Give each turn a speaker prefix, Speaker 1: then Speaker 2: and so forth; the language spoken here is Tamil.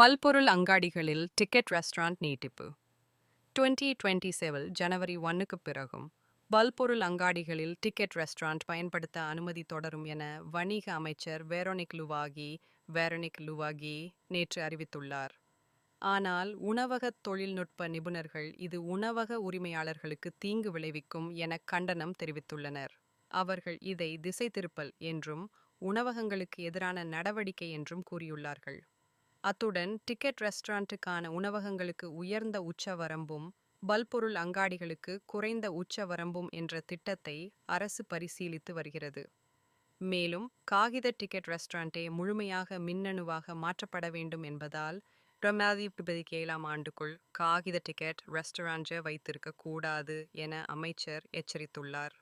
Speaker 1: பல்பொருள் அங்காடிகளில் டிக்கெட் ரெஸ்டாரண்ட் நீட்டிப்பு. டுவெண்ட்டி டுவெண்ட்டி செவல் ஜனவரி ஒன்னுக்கு பிறகும் பல்பொருள் அங்காடிகளில் டிக்கெட் ரெஸ்டாரண்ட் பயன்படுத்த அனுமதி தொடரும் என வணிக அமைச்சர் வேரோனிக் லுவாகி வேரோனிக் லுவாகி நேற்று அறிவித்துள்ளார். ஆனால் உணவக தொழில்நுட்ப நிபுணர்கள் இது உணவக உரிமையாளர்களுக்கு தீங்கு விளைவிக்கும் என கண்டனம் தெரிவித்துள்ளனர். அவர்கள் இதை திசை திருப்பல் என்றும் உணவகங்களுக்கு எதிரான நடவடிக்கை என்றும் கூறியுள்ளார்கள். அத்துடன் டிக்கெட் ரெஸ்டாரண்ட்டுக்கான உணவகங்களுக்கு உயர்ந்த உச்சவரம்பும் பல்பொருள் அங்காடிகளுக்கு குறைந்த உச்சவரம்பும் என்ற திட்டத்தை அரசு பரிசீலித்து வருகிறது. மேலும் காகித டிக்கெட் ரெஸ்டாரண்டே முழுமையாக மின்னணுவாக மாற்றப்பட வேண்டும் என்பதால் ரெண்டாயிரத்தி ஏழாம் ஆண்டுக்குள் காகித டிக்கெட் ரெஸ்டாரண்ட்டை வைத்திருக்கக்கூடாது என அமைச்சர் எச்சரித்துள்ளார்.